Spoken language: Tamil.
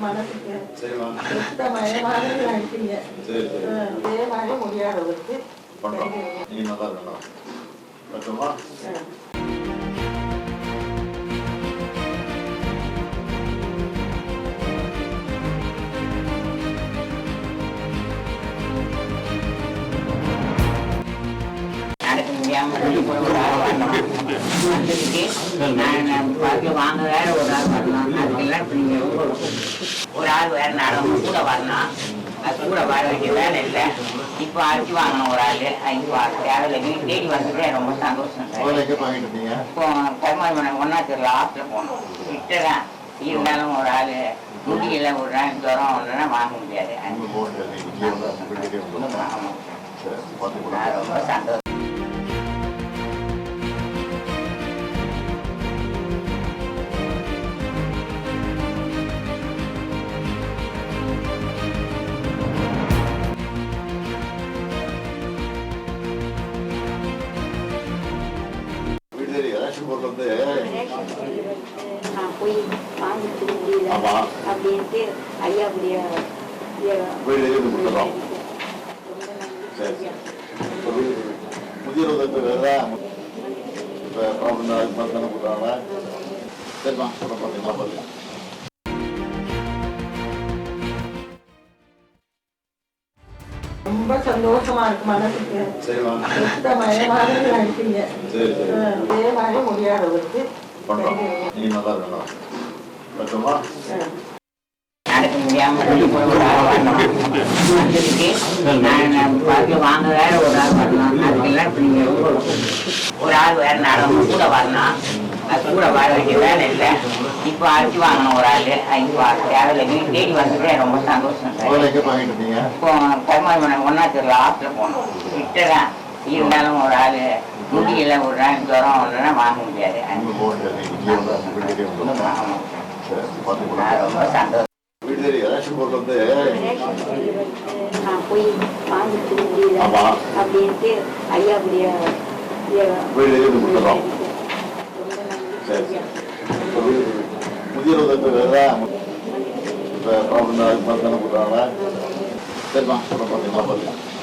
மனசுக்கு சரிம்மா சுத்த மயமாக நினைப்பீங்க சரி சரி இதே மாதிரி முடியாதவருக்கு நல்லா வாங்க வேற ஒரு ஆள் வரணும் அதுக்கெல்லாம் இப்ப நீங்க ஒரு ஆள் வேற நானும் கூட வரணும் அது கூட வர வேண்டிய வேலை இல்லை இப்போ அரிசி வாங்கணும் ஒரு ஆள் இப்போ தேவையில்லை வீட்டு தேடி வந்துட்டு ரொம்ப சந்தோஷம் இப்போ கருமாதிமணம் ஒன்றா தெரியல ஆற்றுல போகணும் கிட்டதான் இருந்தாலும் ஒரு ஆள் முடியல ஒரு நாள் ஜுரம் ஒன்றுனா வாங்க முடியாது ரொம்ப சந்தோஷம் ரேஷன் பொருள் வந்து நான் போய் வாங்கிட்டு முடியல ஆமா. அப்படின்ட்டு ஐயாவுடைய முதியோர் உதவி வேறதா இப்போ ப்ராப்ளம் அதுக்கு மாதிரி தானே கொடுக்குறாங்க சரிம்மா கூட பார்த்தீங்களா பார்த்துக்கலாம் ரொம்ப சந்தோஷமா இருக்கு மனசுக்கு. சுத்த மயமாக இதே மாதிரி முடியாதவருக்கு நடக்க முடியாம ஒரு ஆள் வரணும். நான் வாங்க வேற ஒரு ஆள் வரணும். அதுக்கெல்லாம் நீங்க ஒரு ஆள் வேற நானும் கூட வரணும் அது கூட வர வேண்டிய வேலை இல்லை. இப்போ அரிசி வாங்கணும் ஒரு ஆள் இப்போ தேவையில்லை. வீட்டு தேடி வந்துட்டு ரொம்ப சந்தோஷம் இப்போ கருமாதிமணம் ஒன்றா தெரியல ஆற்றுல போகணும் கிட்டதான் இருந்தாலும் ஒரு ஆள் முடியல ஒரு நாள் ஜுரம் ஒன்றுனா வாங்க முடியாது. ரொம்ப சந்தோஷம். வீடு நான் போய் வாங்கிட்டு. அப்படின்ட்டு ஐயாவுடைய வீடு தேடி வந்து கொடுத்துறோம் சரி முதியோர் உதவி இப்போ ப்ராப்ளம் அதுக்கு மாதிரி சரிம்மா சொல்ல பார்த்தீங்களா பார்த்தீங்களா